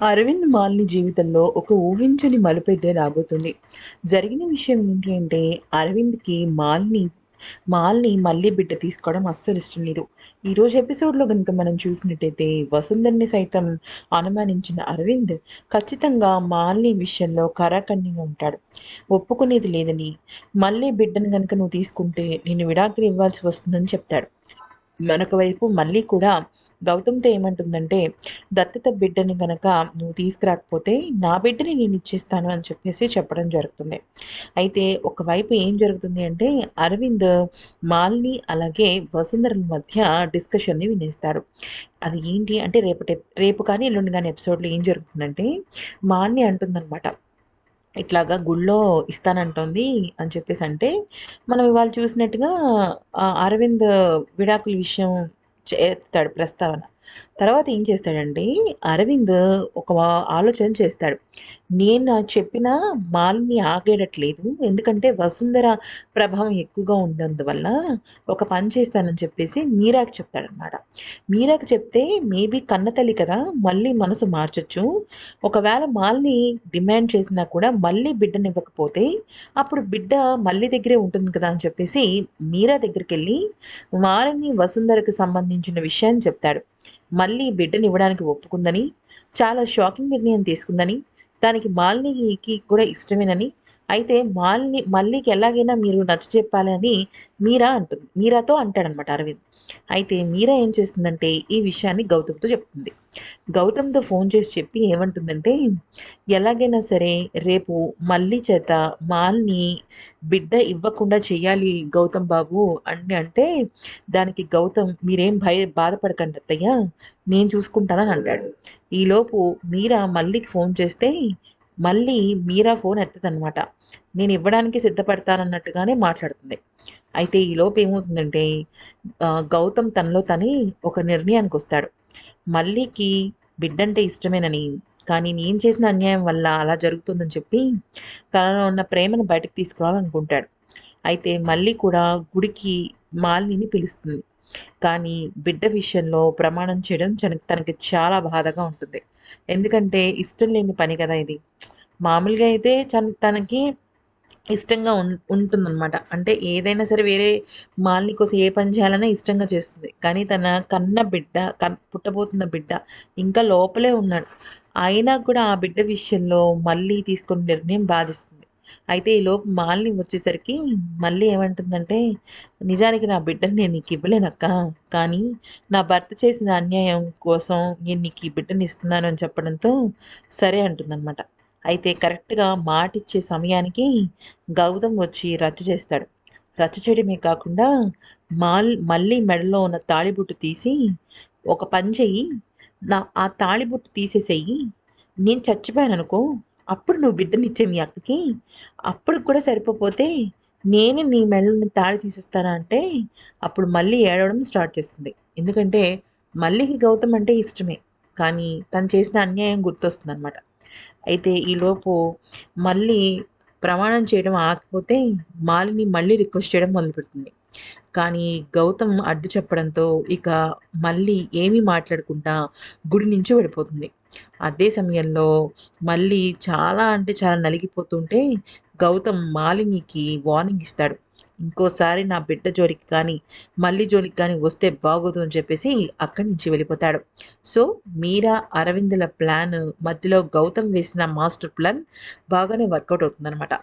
అరవింద్ మాలిని జీవితంలో ఒక ఊహించని మలుపైతే రాబోతుంది జరిగిన విషయం ఏంటి అంటే అరవింద్కి మాల్ని మాల్ని మళ్ళీ బిడ్డ తీసుకోవడం అస్సలు ఇష్టం లేదు. ఈరోజు ఎపిసోడ్లో కనుక మనం చూసినట్టయితే వసుంధర్ని సైతం అనుమానించిన అరవింద్ ఖచ్చితంగా మాల్ని విషయంలో కరాఖండిగా ఉంటాడు. ఒప్పుకునేది లేదని మళ్ళీ బిడ్డను కనుక నువ్వు తీసుకుంటే నేను విడాకులు ఇవ్వాల్సి వస్తుందని చెప్తాడు. మనకు వైపు మళ్ళీ కూడా గౌతమ్తో ఏమంటుందంటే దత్తత బిడ్డని కనుక నువ్వు తీసుకురాకపోతే నా బిడ్డని నేను ఇచ్చేస్తాను అని చెప్పేసి చెప్పడం జరుగుతుంది. అయితే ఒకవైపు ఏం జరుగుతుంది అంటే అరవింద్ మాల్ని అలాగే వసుంధరల మధ్య డిస్కషన్ని వినేస్తాడు. అది ఏంటి అంటే రేపటి రేపు కానీ ఎల్లుండి కానీ ఎపిసోడ్లో ఏం జరుగుతుందంటే మాల్ని అంటుందన్నమాట ఇట్లాగా గుళ్ళో ఇస్తానంటోంది అని చెప్పేసి అంటే మనం ఇవాళ చూసినట్టుగా అరవింద్ విడాకుల విషయం చేస్తాడు ప్రస్తావన. తర్వాత ఏం చేస్తాడంటే అరవింద్ ఒక ఆలోచన చేస్తాడు. నేను చెప్పిన మాల్ని ఆగేటట్లేదు ఎందుకంటే వసుంధర ప్రభావం ఎక్కువగా ఉన్నందువల్ల ఒక పని చేస్తానని చెప్పేసి మీరాకి చెప్తాడనమాట మీరాకి చెప్తే మేబీ కన్నతల్లి కదా మళ్ళీ మనసు మార్చొచ్చు. ఒకవేళ మాల్ని డిమాండ్ చేసినా కూడా మళ్ళీ బిడ్డనివ్వకపోతే అప్పుడు బిడ్డ మళ్ళీ దగ్గరే ఉంటుంది కదా అని చెప్పేసి మీరా దగ్గరికి వెళ్ళి మాలిని వసుంధరకు సంబంధించిన విషయాన్ని చెప్తాడు. మళ్ళీ బిడ్డని ఇవ్వడానికి ఒప్పుకుందని చాలా షాకింగ్ నిర్ణయం తీసుకుందని దానికి మాలినికి కూడా ఇష్టమేనని అయితే మాల్ని మళ్ళీకి ఎలాగైనా మీరు నచ్చ చెప్పాలని మీరా అంటుంది మీరాతో అంటాడనమాట అరవింద్. అయితే మీరా ఏం చేస్తుందంటే ఈ విషయాన్ని గౌతమ్తో చెప్తుంది. గౌతమ్తో ఫోన్ చేసి చెప్పి ఏమంటుందంటే ఎలాగైనా సరే రేపు మళ్ళీ చేత మాల్ని బిడ్డ ఇవ్వకుండా చేయాలి గౌతమ్ బాబు అని అంటే దానికి గౌతమ్ మీరేం భయ బాధపడకండి అత్తయ్య నేను చూసుకుంటానని అంటాడు ఈలోపు మీరా మళ్ళీకి ఫోన్ చేస్తే మళ్ళీ మీరా ఫోన్ ఎత్తదనమాట నేను ఇవ్వడానికి సిద్ధపడతానన్నట్టుగానే మాట్లాడుతుంది. అయితే ఈలోపు ఏమవుతుందంటే గౌతమ్ తనలో తని ఒక నిర్ణయానికి వస్తాడు మళ్ళీకి బిడ్డంటే ఇష్టమేనని కానీ నేను చేసిన అన్యాయం వల్ల అలా జరుగుతుందని చెప్పి తనలో ఉన్న ప్రేమను బయటకు తీసుకురావాలనుకుంటాడు. అయితే మళ్ళీ కూడా గుడికి మాలిని పిలుస్తుంది. కానీ బిడ్డ విషయంలో ప్రమాణం చేయడం తనకి చాలా బాధగా ఉంటుంది. ఎందుకంటే ఇష్టం లేని పని కదా ఇది. మామూలుగా అయితే తనకి ఇష్టంగా ఉం ఉంటుందన్నమాట. అంటే ఏదైనా సరే వేరే మాలిని కోసం ఏ పని చేయాలన్నా ఇష్టంగా చేస్తుంది. కానీ తన కన్న బిడ్డ కన్ పుట్టబోతున్న బిడ్డ ఇంకా లోపలే ఉన్నాడు. అయినా కూడా ఆ బిడ్డ విషయంలో మళ్ళీ తీసుకున్న నిర్ణయం బాధిస్తుంది. అయితే ఈ లోపు మాలిని వచ్చేసరికి మళ్ళీ ఏమంటుందంటే నిజానికి నా బిడ్డని నేను నీకు ఇవ్వలేనక్క కానీ నా భర్త చేసిన అన్యాయం కోసం నేను నీకు ఈ బిడ్డని ఇస్తున్నాను అని చెప్పడంతో సరే అంటుందన్నమాట. అయితే కరెక్ట్గా మాటిచ్చే సమయానికి గౌతమ్ వచ్చి రచ్చ చేస్తాడు. రచ్చ చేయడమే కాకుండా మాల్ మళ్ళీ మెడలో ఉన్న తాళిబుట్టు తీసి ఒక పని చెయ్యి నా ఆ తాళిబుట్టు తీసేసేయి. నేను చచ్చిపోయాను అనుకో అప్పుడు నువ్వు బిడ్డనిచ్చే మీ అక్కకి అప్పుడు కూడా సరిపోతే నేను నీ మెళ్ళని తాళి తీసేస్తానా అంటే అప్పుడు మళ్ళీ ఏడవడం స్టార్ట్ చేస్తుంది. ఎందుకంటే మళ్ళీకి గౌతమ్ అంటే ఇష్టమే. కానీ తను చేసిన అన్యాయం గుర్తొస్తుంది అనమాట అయితే ఈలోపు మళ్ళీ ప్రమాణం చేయడం ఆకపోతే మాలిని మళ్ళీ రిక్వెస్ట్ చేయడం మొదలుపెడుతుంది కానీ గౌతమ్ అడ్డు చెప్పడంతో ఇక మళ్ళీ ఏమీ మాట్లాడకుండా గుడి నుంచి వెళ్ళిపోతుంది. అదే సమయంలో మళ్ళీ చాలా అంటే చాలా నలిగిపోతుంటే గౌతమ్ మాలినికి వార్నింగ్ ఇస్తాడు. ఇంకోసారి నా బిడ్డ జోలికి కానీ మళ్ళీ జోలికి కానీ వస్తే బాగోదు అని చెప్పేసి అక్కడి నుంచి వెళ్ళిపోతాడు. సో మీరా అరవిందుల ప్లాన్ మధ్యలో గౌతమ్ వేసిన మాస్టర్ ప్లాన్ బాగానే వర్కౌట్ అవుతుందన్నమాట.